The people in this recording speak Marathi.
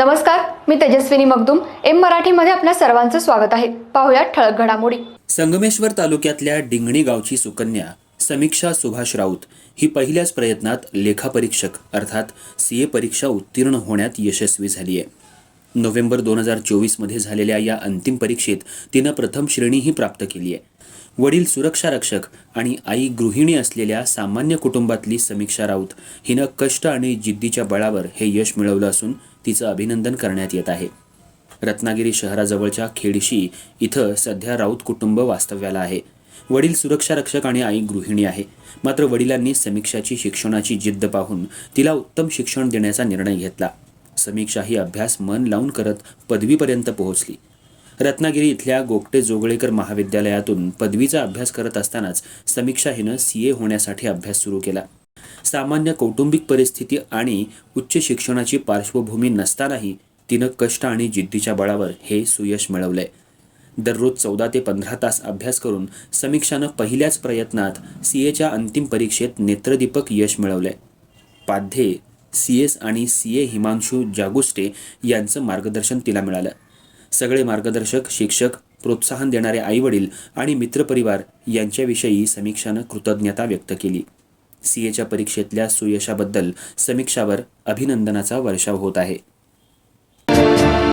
नमस्कार मी तेजस्विनी मगदुम. एम मराठीमध्ये आपल्या सर्वांचं स्वागत आहे. पाहुयात ठळक घडामोडी. संगमेश्वर तालुक्यातल्या डिंगणी गावची सुकन्या समीक्षा सुभाष राऊत ही पहिल्याच प्रयत्नात लेखापरीक्षक अर्थात सी ए परीक्षा उत्तीर्ण होण्यात यशस्वी झाली आहे नोव्हेंबर दोन हजार चोवीसमध्ये झालेल्या या अंतिम परीक्षेत तिनं प्रथम श्रेणीही प्राप्त केली आहे. वडील सुरक्षा रक्षक आणि आई गृहिणी असलेल्या सामान्य कुटुंबातली समीक्षा राऊत हिनं कष्ट आणि जिद्दीच्या बळावर हे यश मिळवलं असून तिचं अभिनंदन करण्यात येत आहे. रत्नागिरी शहराजवळच्या खेडशी इथं सध्या राऊत कुटुंब वास्तव्याला आहे. वडील सुरक्षा रक्षक आणि आई गृहिणी आहे. मात्र वडिलांनी समीक्षाची शिक्षणाची जिद्द पाहून तिला उत्तम शिक्षण देण्याचा निर्णय घेतला. समीक्षा ही अभ्यास मन लावून करत पदवीपर्यंत पोहोचली. रत्नागिरी इथल्या गोगटे जोगळेकर महाविद्यालयातून पदवीचा अभ्यास करत असतानाच समीक्षा हिनं सी ए होण्यासाठी अभ्यास सुरू केला. सामान्य कौटुंबिक परिस्थिती आणि उच्च शिक्षणाची पार्श्वभूमी नसतानाही तिनं कष्ट आणि जिद्दीच्या बळावर हे सुयश मिळवलंय. दररोज चौदा ते पंधरा तास अभ्यास करून समीक्षानं पहिल्याच प्रयत्नात सी एच्या अंतिम परीक्षेत नेत्रदीपक यश मिळवलंय. पाध्ये सी एस आणि सी ए हिमांशू जागुस्टे यांचं मार्गदर्शन तिला मिळालं. सगळे मार्गदर्शक शिक्षक प्रोत्साहन देणारे आईवडील आणि मित्रपरिवार यांच्याविषयी समीक्षानं कृतज्ञता व्यक्त केली. सी एच्या परीक्षेतल्या सुयशाबद्दल समीक्षावर अभिनंदनाचा वर्षाव होत आहे.